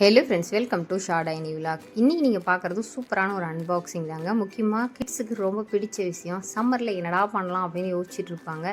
Hello friends welcome to ஷார்டைனி vlog இன்றைக்கி நீங்கள் பார்க்குறது சூப்பரான ஒரு அன்பாக்சிங் தாங்க. முக்கியமாக கிட்ஸுக்கு ரொம்ப பிடிச்ச விஷயம் சம்மரில் என்னடா பண்ணலாம் அப்படின்னு யோசிச்சுட்டு இருப்பாங்க.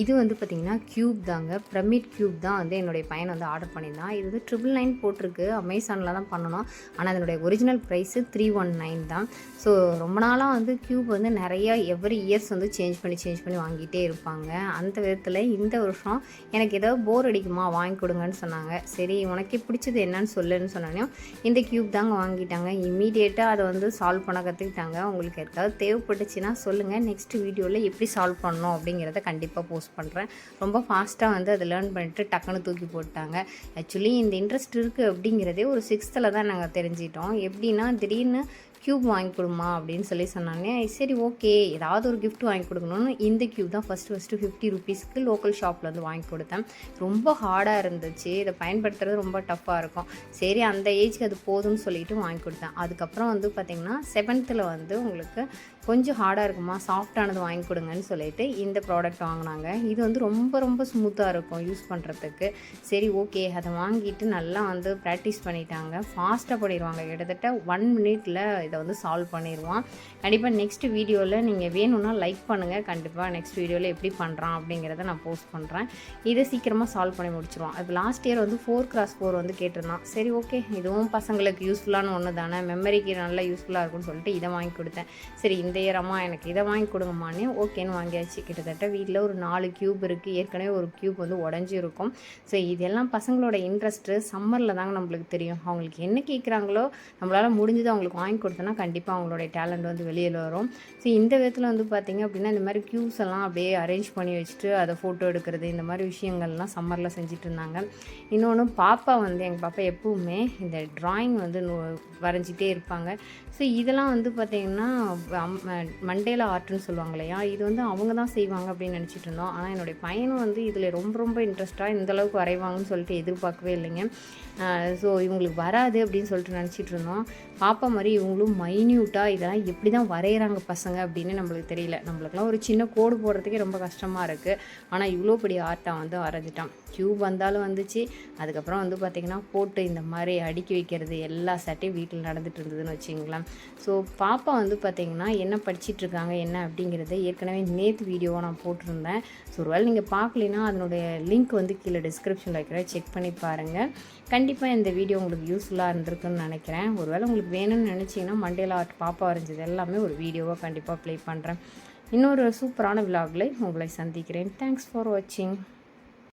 இது வந்து பார்த்திங்கன்னா க்யூப் தாங்க. பிரமிட் க்யூப் தான் வந்து என்னுடைய பையன் வந்து ஆர்டர் பண்ணியிருந்தான். இது வந்து ட்ரிபிள் நைன் போட்டிருக்கு. அமேசானில் தான் பண்ணணும். ஆனால் அதனுடைய original price three one nine தான். ஸோ ரொம்ப நாளாக வந்து க்யூப் வந்து நிறையா எவ்ரி இயர்ஸ் வந்து சேஞ்ச் பண்ணி சேஞ்ச் பண்ணி வாங்கிட்டே இருப்பாங்க. அந்த விதத்தில் இந்த வருஷம் எனக்கு ஏதாவது போர் அடிக்குமா வாங்கி கொடுங்கன்னு சொன்னாங்க. சரி உனக்கு பிடிச்சது என்னன்னு சொல்லு இருக்குதுன்னு சொன்னோன்னே இந்த க்யூப் தாங்க வாங்கிட்டாங்க. இம்மீடியேட்டாக அதை வந்து சால்வ் பண்ண கற்றுக்கிட்டாங்க உங்களுக்கு யாருக்காவது தேவைப்பட்டுச்சுன்னா சொல்லுங்கள் நெக்ஸ்ட் வீடியோவில் எப்படி சால்வ் பண்ணணும் அப்படிங்கிறத கண்டிப்பாக போஸ்ட் பண்ணுறேன் ரொம்ப ஃபாஸ்ட்டாக வந்து அதை லேர்ன் பண்ணிட்டு டக்குன்னு தூக்கி போட்டாங்க ஆக்சுவலி இந்த இன்ட்ரெஸ்ட் இருக்குது அப்படிங்கிறதே ஒரு சிக்ஸ்த்தில் தான் நாங்கள் தெரிஞ்சிட்டோம். எப்படின்னா திடீர்னு க்யூப் வாங்கி கொடுமா அப்படின்னு சொல்லி சொன்னானே சரி ஓகே ஏதாவது ஒரு கிஃப்ட் வாங்கி கொடுக்கணும்னு இந்த க்யூப் தான் ஃபஸ்ட்டு ஃபஸ்ட்டு ஃபிஃப்டி ருபீஸ்க்கு லோக்கல் ஷாப்பில் வந்து வாங்கி கொடுத்தேன். ரொம்ப ஹார்டாக இருந்துச்சு. இதை பயன்படுத்துறது ரொம்ப டஃப்பாக இருக்கும். சரி அந்த ஏஜ்க்கு அது போதும்னு சொல்லிட்டு வாங்கி கொடுத்தேன். அதுக்கப்புறம் வந்து பார்த்திங்கன்னா செவன்த்தில் வந்து உங்களுக்கு கொஞ்சம் ஹார்டாக இருக்குமா? சாஃப்டானது வாங்கி கொடுங்கன்னு சொல்லிட்டு இந்த ப்ராடக்ட் வாங்கினாங்க. இது வந்து ரொம்ப ரொம்ப ஸ்மூத்தாக இருக்கும் யூஸ் பண்ணுறதுக்கு சரி ஓகே அதை வாங்கிட்டு நல்லா வந்து ப்ராக்டிஸ் பண்ணிட்டாங்க. ஃபாஸ்ட்டாக பண்ணிடுவாங்க. கிட்டத்தட்ட ஒன் மினிட்டில் இதை வந்து சால்வ் பண்ணிடுவான். கண்டிப்பாக நெக்ஸ்ட் வீடியோவில் நீங்கள் வேணும்னா லைக் பண்ணுங்கள் கண்டிப்பாக நெக்ஸ்ட் வீடியோவில் எப்படி பண்ணுறான் அப்படிங்கிறத நான் போஸ்ட் பண்ணுறேன் இதை சீக்கிரமாக சால்வ் பண்ணி முடிச்சிருவோம் அது லாஸ்ட் இயர் வந்து ஃபோர் கிராஸ் ஃபோர் வந்து கேட்டிருந்தான். சரி ஓகே இதுவும் பசங்களுக்கு யூஸ்ஃபுல்லான ஒன்று தானே மெமரிக்கு நல்லா யூஸ்ஃபுல்லாக இருக்கும்னு சொல்லிட்டு இதை வாங்கி கொடுத்தேன். சரி இந்த இயர் எனக்கு இதை வாங்கி கொடுங்கம்மானே ஓகேன்னு வாங்கியாச்சு. கிட்டத்தட்ட வீட்டில் ஒரு நாலு க்யூப் இருக்குது ஏற்கனவே ஒரு க்யூப் வந்து உடஞ்சி இருக்கும் ஸோ இதெல்லாம் பசங்களோட இன்ட்ரெஸ்ட்டு சம்மரில் தாங்க நம்மளுக்கு தெரியும். அவங்களுக்கு என்ன கேட்குறாங்களோ நம்மளால் முடிஞ்சது அவங்களுக்கு வாங்கி கொடுத்தோன்னா கண்டிப்பாக அவங்களுடைய டேலண்ட் வந்து வெளியில் வரும். ஸோ இந்த விதத்தில் வந்து பார்த்திங்க அப்படின்னா இந்த மாதிரி க்யூஸ் எல்லாம் அப்படியே அரேஞ்ச் பண்ணி வச்சுட்டு அதை ஃபோட்டோ எடுக்கிறது இந்த மாதிரி விஷயங்கள்லாம் சம்மரில் செஞ்சுட்டு இருந்தாங்க. இன்னொன்று பாப்பா வந்து எங்கள் பாப்பா எப்பவுமே இந்த ட்ராயிங் வந்து வரைஞ்சிட்டே இருப்பாங்க. ஸோ இதெல்லாம் வந்து பார்த்திங்கன்னா மண்டேல ஆர்ட்னு சொல்லுவாங்க இல்லையா? இது வந்து அவங்க தான் செய்வாங்க அப்படின்னு நினச்சிட்டு இருந்தோம். ஆனால் என்னுடைய பையனும் வந்து இதில் ரொம்ப ரொம்ப இன்ட்ரெஸ்ட்டாக இந்தளவுக்கு வரைவாங்கன்னு சொல்லிட்டு எதிர்பார்க்கவே இல்லைங்க. ஸோ இவங்களுக்கு வராது அப்படின்னு சொல்லிட்டு நினச்சிட்டு இருந்தோம். பாப்பா மாதிரி இவங்களும் மைன்யூட்டாக இதெல்லாம் எப்படி தான் வரைகிறாங்க பசங்க அப்படின்னு நம்மளுக்கு தெரியல. நம்மளுக்குலாம் ஒரு சின்ன கோடு போடுறதுக்கே ரொம்ப கஷ்டமாக இருக்குது ஆனால் இவ்வளோ பெரிய ஆர்ட்டாக வந்து வரைஞ்சிட்டான் க்யூப் வந்தாலும் வந்துச்சு. அதுக்கப்புறம் வந்து பார்த்திங்கன்னா போட்டு இந்த மாதிரி அடுக்கி வைக்கிறது எல்லா சட்டையும் வீட்டில் நடந்துட்டு இருந்ததுன்னு வச்சுங்களேன் ஸோ பாப்பா வந்து பார்த்திங்கன்னா என்ன படிச்சிட்டு இருக்காங்க என்ன அப்படிங்கிறத ஏற்கனவே நேற்று வீடியோவை நான் போட்டிருந்தேன். ஸோ ஒருவேளை நீங்கள் பார்க்கலைன்னா அதனுடைய லிங்க் வந்து கீழே டிஸ்கிரிப்ஷனில் வைக்கிற செக் பண்ணி பாருங்கள் கண்டிப்பாக இந்த வீடியோ உங்களுக்கு யூஸ்ஃபுல்லாக இருந்திருக்குன்னு நினைக்கிறேன். ஒருவேளை உங்களுக்கு வேணும்னு நினச்சிங்கன்னா மண்டேல ஆர்ட் பாப்பா வரைஞ்சது எல்லாமே ஒரு வீடியோவாக கண்டிப்பாக ப்ளே பண்ணுறேன் இன்னொரு சூப்பரான விலாகில் உங்களை சந்திக்கிறேன். தேங்க்ஸ் ஃபார் வாட்சிங்